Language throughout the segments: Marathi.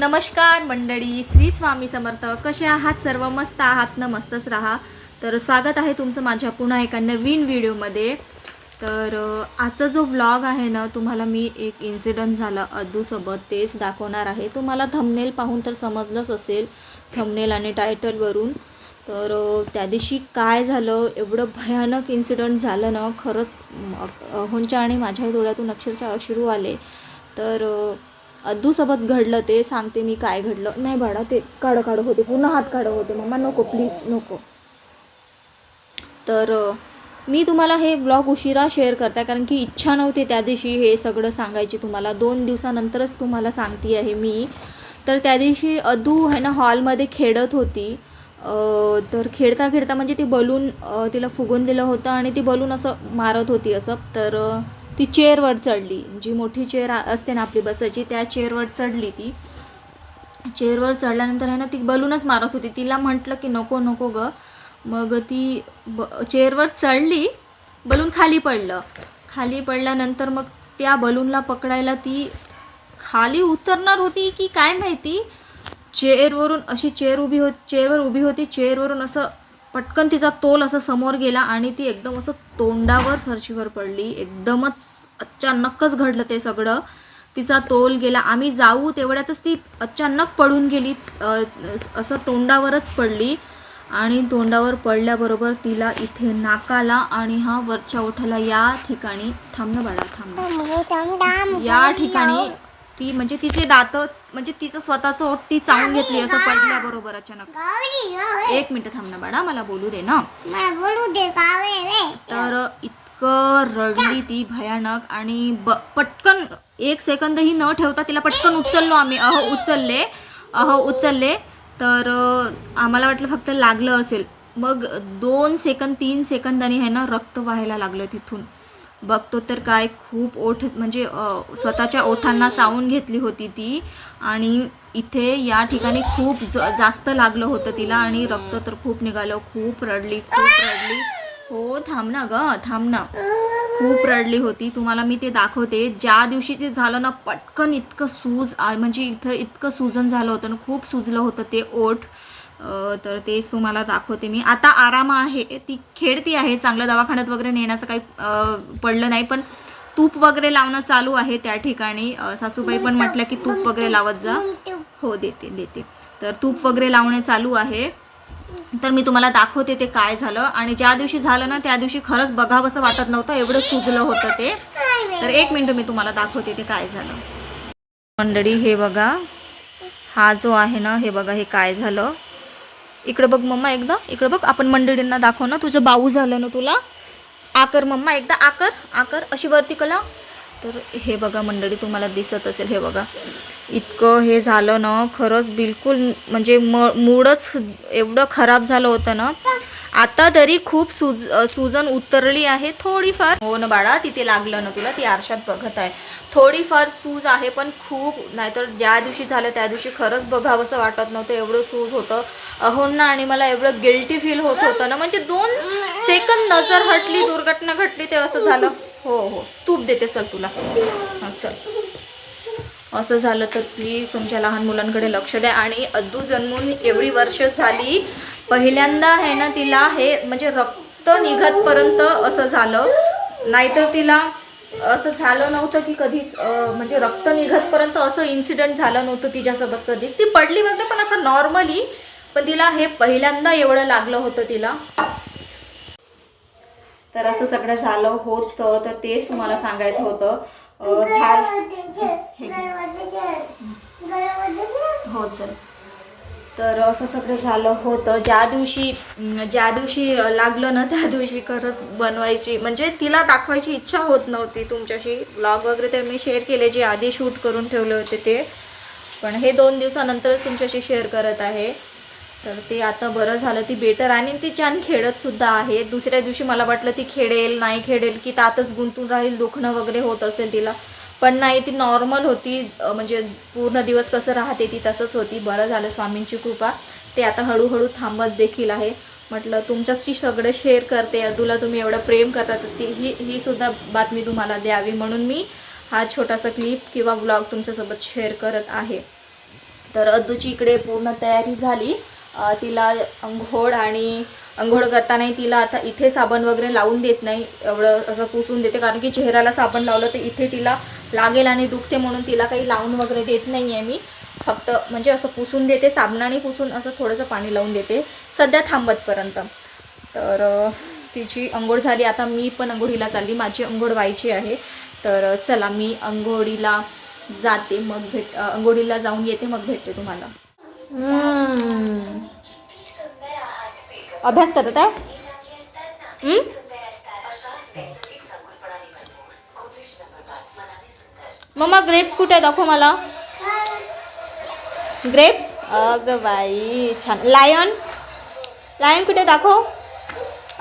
नमस्कार मंडळी श्री स्वामी समर्थ. कसे आहात सर्व? मस्त आहात? ना मस्तच राहा. तर स्वागत आहे तुमचं माझ्या पुन्हा एका नवीन व्हिडिओमध्ये. तर आजचा जो व्लॉग आहे ना तुम्हाला मी एक इन्सिडंट झाला अद्दूसोबत तेच दाखवणार आहे. तुम्हाला थंबनेल पाहून तर समजलंच असेल थंबनेल आणि टायटलवरून तर त्या दिवशी काय झालं? एवढं भयानक इन्सिडंट झालं ना खरंच म, अहोंच्या आणि माझ्या डोळ्यातून अक्षरशः अश्रू आले. तर अद्दूसोबत घडलं ते सांगते मी काय घडलं. नाही बाळा ते काढ काढ होते पुन्हा हात काढ होते. मम्मा नको प्लीज नको. तर मी तुम्हाला हे ब्लॉग उशिरा शेअर करते कारण की इच्छा नव्हती त्या दिवशी हे सगळं सांगायची तुम्हाला. दोन दिवसानंतरच तुम्हाला सांगते आहे मी. तर त्या दिवशी अदू आहे ना हॉलमध्ये खेळत होती. तर खेळता खेळता म्हणजे ती बलून तिला फुगून दिलं होतं आणि ती बलून असं मारत होती असं. तर ती चेअरवर चढली. जी मोठी चेअर असते ना आपली बसायची त्या चेअरवर चढली ती. चेअरवर चढल्यानंतर आहे ना ती बलूनच मारत होती. तिला म्हटलं की नको नको ग. मग ती ब चेअरवर चढली बलून खाली पडलं. खाली पडल्यानंतर मग त्या बलूनला पकडायला ती खाली उतरणार होती की काय माहिती? चेअरवरून अशी चेअर उभी हो चेअरवर उभी होती. चेअरवरून असं पटकन तिचा तोल असं समोर गेला आणि ती एकदम असं तोंडावर फरशीवर पडली. एकदमच अचानकच घडलं ते सगळं. तिचा तोल गेला. आम्ही जाऊ तेवढ्यातच ती अचानक पडून गेली. असं तोंडावरच पडली. आणि तोंडावर पडल्याबरोबर तिला इथे नाकाला आणि हा वरच्या ओठाला या ठिकाणी थांबणं बाळा थांबणं या ठिकाणी ती म्हणजे तिचे दात म्हणजे तिचं स्वतःचं ओठ ती चावून घेतली असं पडल्याबरोबर अचानक. एक मिनिट थांबणं बाळा मला बोलू दे ना. बोलू दे तर इतकं रडली ती भयानक आणि ब पटकन एक सेकंदही न ठेवता तिला पटकन उचललो आम्ही. अहो उचलले. अहो उचलले. तर आम्हाला वाटलं फक्त लागलं असेल. मग दोन सेकंद तीन सेकंदांनी आहे ना रक्त व्हायला लागलं तिथून. बघतो तर काय खूप ओठ म्हणजे स्वतःच्या ओठांना चावून घेतली होती ती. आणि इथे या ठिकाणी खूप ज जास्त लागलं होतं तिला आणि रक्त तर खूप निघालं खूप रडली खूप रडली. हो थांब ना ग थांब ना. खूप रडली होती. तुम्हाला मी ते दाखवते. ज्या दिवशी ते झालं ना पटकन इतकं सूज म्हणजे इथं इतकं सुजन झालं होतं ना खूप सुजलं होतं ते ओठ. तर तेच तुम्हाला दाखवते मी. आता आराम आहे ती खेळती आहे चांगलं दवाखान्यात वगैरे नेण्याचं काही पडलं नाही पण तूप वगैरे लावणं चालू आहे त्या ठिकाणी. सासूबाई पण म्हटलं की तूप वगैरे लावत जा. हो देते देते. तर तूप वगैरे लावणे चालू आहे. तर मी तुम्हाला दाखवते ते काय झालं. आणि ज्या दिवशी झालं ना त्या दिवशी खरंच बघावंसं वाटत नव्हतं एवढं सुजलं होतं ते. तर एक मिनटं मी तुम्हाला दाखवते ते काय झालं. मंडळी हे बघा. हा जो आहे ना हे बघा हे काय झालं. इकडं बघ मम्मा एकदा इकडं बघ आपण मंडळींना दाखव ना तुझं बाऊ झालं ना तुला. आकर मम्मा एकदा आकर आकर अशी वरती कला. तर हे बघा मंडळी तुम्हाला दिसत असेल हे बघा. इतकं हे झालं ना खरंच बिलकुल म्हणजे म मूडच एवढं खराब झालं होतं ना. आता तरी खूप सुज सुजन उतरली आहे. थोडीफार हो ना बाळा तिथे लागलं ना तुला ती आरशात बघत आहे. थोडीफार सूज आहे पण खूप नाहीतर ज्या दिवशी झालं त्या दिवशी खरंच बघावंसं वाटत नव्हतं. एवढं सूज होतं. अहोंना आणि मला एवढं गिल्टी फील होत होतं ना. म्हणजे दोन सेकंद नजर हटली दुर्घटना घटली ते असं झालं. हो हो. तूप देते चल तुला. चल. असं झालं तर प्लीज तुमच्या लहान मुलांकडे लक्ष द्या. आणि अद्दू जन्मून एवढी वर्ष झाली पहिल्यांदा आहे ना तिला हे म्हणजे रक्त निघतपर्यंत असं झालं. नाहीतर तिला असं झालं नव्हतं की कधीच म्हणजे रक्त निघतपर्यंत असं इन्सिडेंट झालं नव्हतं तिच्यासोबत कधीच. ती पडली वगैरे पण असं नॉर्मली पण तिला हे पहिल्यांदा एवढं लागलं होतं तिला. तर असं सगळं झालं होतं तर तेच तुम्हाला सांगायचं होतं. हे. हो चल. तर असं सगळं झालं होतं. ज्या दिवशी ज्या दिवशी लागलं ना त्या दिवशी खरंच बनवायची म्हणजे तिला दाखवायची इच्छा होत नव्हती तुमच्याशी. ब्लॉग वगैरे तर मी शेअर केले जे आधी शूट करून ठेवले होते ते. पण हे दोन दिवसानंतरच तुमच्याशी शेअर करत आहे. तर ते आता बरं झालं ती बेटर आणि ती छान खेळत सुद्धा आहे. दुसऱ्या दिवशी मला वाटलं ती खेळेल नाही खेळेल की तातच गुंतून राहील दुखणं वगैरे होत असेल तिला. पण नाही ती नॉर्मल होती म्हणजे पूर्ण दिवस कसं राहते ती तसंच होती. बरं झालं स्वामींची कृपा. ते आता हळूहळू थांबत देखील आहे. म्हटलं तुमच्याशी सगळं शेअर करते. अदूला तुम्ही एवढं प्रेम करता तर ती ही ही सुद्धा बातमी तुम्हाला द्यावी. म्हणून मी हा छोटासा क्लिप किंवा ब्लॉग तुमच्यासोबत शेअर करत आहे. तर अद्दूची इकडे पूर्ण तयारी झाली. तिला अंघोळ आणि अंघोळ करतानाही तिला आता इथे साबण वगैरे लावून देत नाही. एवढं असं पुसून देते. कारण की चेहऱ्याला साबण लावलं तर इथे तिला लागेल आणि दुखते म्हणून तिला काही लावून वगैरे देत नाही आहे मी. फक्त म्हणजे असं पुसून देते साबणाने पुसून असं थोडंसं पाणी लावून देते. सध्या थांबतपर्यंत. तर तिची अंघोळ झाली. आता मी पण अंघोळीला चालली. माझी अंघोळ व्हायची आहे. तर चला मी अंघोळीला जाते. मग भेट अंघोळीला जाऊन येते. मग भेटते तुम्हाला. अभ्यास करत आहे हम्म? मम्मा ग्रेप्स कुठे आहे? दाखव मला. ग्रेप्स अगं बाई छान. लायन लायन कुठे दाखव.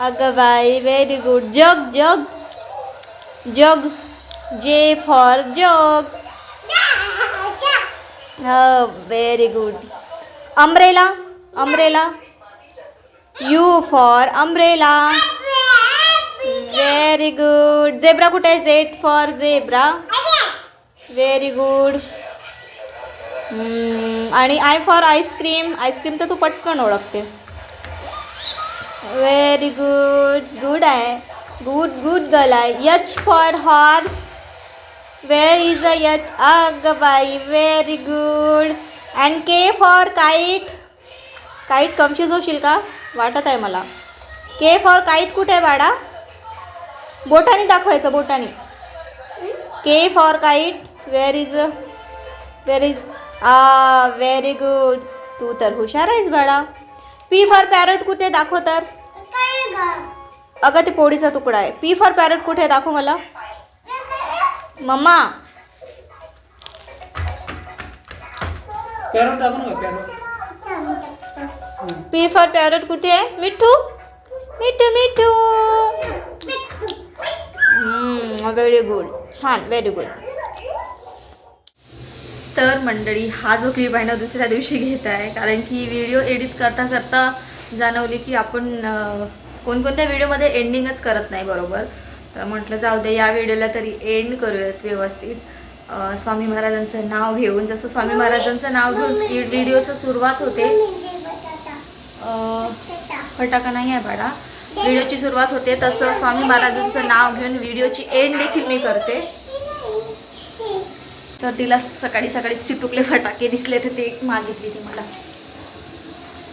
अगं बाई व्हेरी गुड जग जग jug J for jug very good umbrella umbrella U for umbrella very good zebra कुठे आहे Z for zebra very good आणि I for ice cream ice cream तर तू पटकन ओळखते. व्हेरी गुड गुड आहे. गुड गुड गर्ल आहे. H for horse where is a H अग बाई very good and K for kite kite confuse होशील का? वाटत आहे मला. के फॉर काईट कुठे आहे बाळा? बोटाने दाखवायचं बोटाने. K for kite where is where is ah very good तू तर हुशार आहेस बाळा. पी फॉर पॅरट कुठे दाखव तर. अगं ते पोळीचा तुकडा आहे. पी फॉर पॅरट कुठे आहे? दाखव मला. मम्मा. पॅरोट दाखव ना पॅरोट पी फॉर पॅरट कुठे आहे? मिठू? मिठू मिठू. व्हेरी गुड छान व्हेरी गुड तर मंडळी हा जो क्लिप आहे ना दुसऱ्या दिवशी घेत आहे. कारण की व्हिडिओ एडिट करता करता जाणवली की आपण कोणकोणत्या व्हिडिओमध्ये एंडिंगच करत नाही बरोबर? तर म्हटलं जाऊ दे या व्हिडिओला तरी एंड करूयात व्यवस्थित. स्वामी महाराजांचं नाव घेऊन जसं स्वामी महाराजांचं नाव घेऊन व्हिडिओचं सुरुवात होते. फटाका नाही आहे बाळा. व्हिडिओची सुरुवात होते तसं स्वामी महाराजांचं नाव घेऊन व्हिडिओची एंड देखील मी करते. तर तिला सकाळी सकाळी चिटुकले फटाके दिसले तर ते एक मागितली ती मला.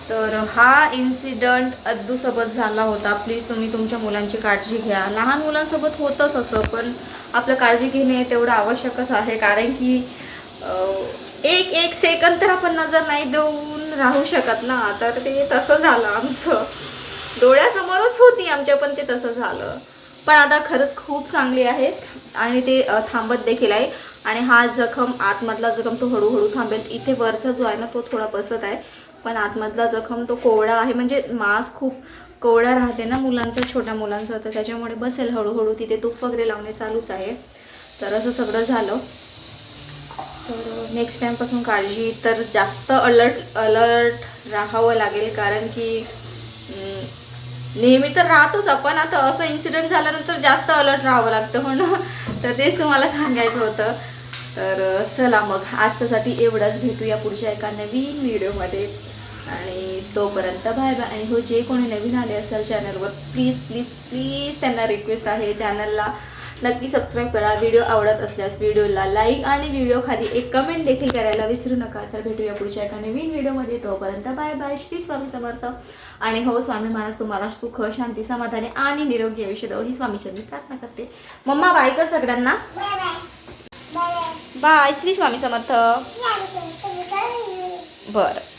तर हा इन्सिडंट अद्दूसोबत झाला होता. प्लीज तुम्ही तुमच्या मुलांची काळजी घ्या. लहान मुलांसोबत होतंच असं पण आपलं काळजी घेणे तेवढं आवश्यकच आहे. कारण की एक एक सेकंद तर आपण नजर नाही देऊन राहू शकत ना. तर ते तसं झालं आमचं. डोळ्यासमोरच होती आमच्या पण ते तसं झालं. पण आता खरंच खूप चांगली आहेत. आणि ते थांबत देखील आहे. आणि हा जखम आतमधला जखम तो हळूहळू थांबेल. इथे वरचा जो आहे ना तो थोडा बसत आहे. पण आतमधला जखम तो कोवळा आहे. म्हणजे मांस खूप कोवळा राहते ना मुलांचा छोट्या मुलांचा. तर त्याच्यामुळे बसेल हळूहळू. तिथे तूप वगैरे लावणे चालूच आहे. तर असं सगळं झालं. तर नेक्स्ट टाईमपासून काळजी. तर जास्त अलर्ट अलर्ट राहावं लागेल. कारण की नेहमी तर राहतोच आपण. आता असं इन्सिडेंट झाल्यानंतर जास्त अलर्ट राहावं लागतं. हो म्हणून तर तेच तुम्हाला सांगायचं होतं. तर चला मग आजच्यासाठी एवढंच. भेटूया पुढच्या एका नवीन व्हिडिओमध्ये. आणि तोपर्यंत बाय बाय. आणि हो जे कोणी नवीन आले असेल चॅनलवर प्लीज प्लीज प्लीज त्यांना रिक्वेस्ट आहे चॅनलला. नक्की सबस्क्राईब करा. व्हिडिओ आवडत असल्यास व्हिडिओला लाईक आणि व्हिडिओ खाली एक कमेंट देखील करायला विसरू नका. तर भेटूया पुढच्या एका नवीन व्हिडिओमध्ये. तोपर्यंत बाय बाय. श्री स्वामी समर्थ. आणि हो स्वामी महाराज तुम्हाला सुख शांती समाधानी आणि निरोगी आयुष्य देव. ही स्वामीच्या मी प्रार्थना करते. मम्मा बाय कर सगळ्यांना. बाय. श्री स्वामी समर्थ. बरं.